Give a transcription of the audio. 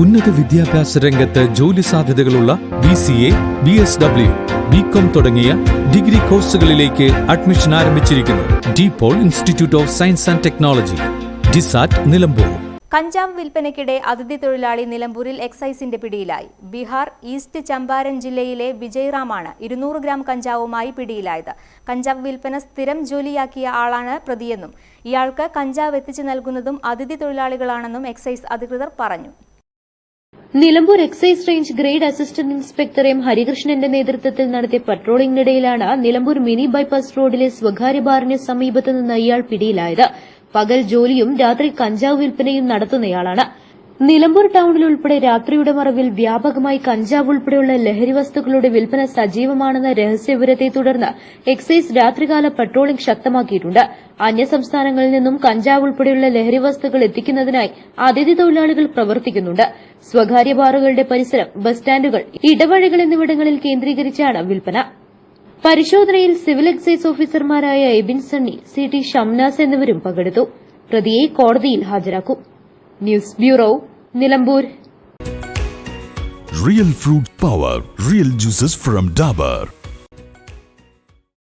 ഉന്നത വിദ്യാഭ്യാസ രംഗത്ത് ജോലി സാധ്യതകളുള്ള B C A B S W B com തുടങ്ങിയ ഡിഗ്രി കോഴ്സുകളിലേക്ക് അഡ്മിഷൻ ആരംഭിച്ചിരിക്കുന്നു. De Paul institute of science and technology DiSAT Nilambur. കഞ്ചാവ് വിൽപ്പനയ്ക്കിടെ അതിഥി തൊഴിലാളി നിലമ്പൂരിൽ എക്സൈസിന്റെ പിടിയിലായി. ബീഹാർ ഈസ്റ്റ് ചമ്പാരൻ ജില്ലയിലെ വിജയ്റാമാണ് ഇരുന്നൂറ് ഗ്രാം കഞ്ചാവുമായി പിടിയിലായത്. കഞ്ചാവ് വിൽപ്പന സ്ഥിരം ജോലിയാക്കിയ ആളാണ് പ്രതിയെന്നും ഇയാൾക്ക് കഞ്ചാവ് എത്തിച്ചു നൽകുന്നതും അതിഥി തൊഴിലാളികളാണെന്നും എക്സൈസ് അധികൃതർ പറഞ്ഞു. Nilambur excise range grade assistant inspector M ഹരികൃഷ്ണന്റെ നേതൃത്വത്തിൽ നടത്തിയ പട്രോളിംഗിനിടയിലാണ് നിലമ്പൂർ മിനി ബൈപ്പാസ് റോഡിലെ സ്വകാര്യ ബാറിന് സമീപത്ത് നിന്ന് ഇയാൾ പിടിയിലായത്. പകൽ ജോലിയും രാത്രി കഞ്ചാവ് വിൽപ്പനയും നടത്തുന്നയാളാണ്. നിലമ്പൂർ ടൌണിൽ ഉൾപ്പെടെ രാത്രിയുടെ മറവിൽ വ്യാപകമായി കഞ്ചാവ് ഉൾപ്പെടെയുള്ള ലഹരി വസ്തുക്കളുടെ വിൽപ്പന സജീവമാണെന്ന രഹസ്യവിവരത്തെ തുടർന്ന് എക്സൈസ് രാത്രികാല പട്രോളിംഗ് ശക്തമാക്കിയിട്ടുണ്ട്. അന്യസംസ്ഥാനങ്ങളിൽ നിന്നും കഞ്ചാവ് ഉൾപ്പെടെയുള്ള ലഹരി വസ്തുക്കൾ എത്തിക്കുന്നതിനായി അതിഥി തൊഴിലാളികൾ പ്രവർത്തിക്കുന്നുണ്ട്. സ്വകാര്യ ബാറുകളുടെ പരിസരം ബസ് സ്റ്റാൻഡുകൾ ഇടവഴികൾ എന്നിവിടങ്ങളിൽ കേന്ദ്രീകരിച്ചാണ് വിൽപ്പന. പരിശോധനയിൽ സിവിൽ എക്സൈസ് ഓഫീസർമാരായ Ebin Sunny C T Shamnas എന്നിവരും പങ്കെടുത്തു. പ്രതിയെ കോടതിയിൽ ഹാജരാക്കും. News bureau Nilambur Real fruit power, real juices from Dabur.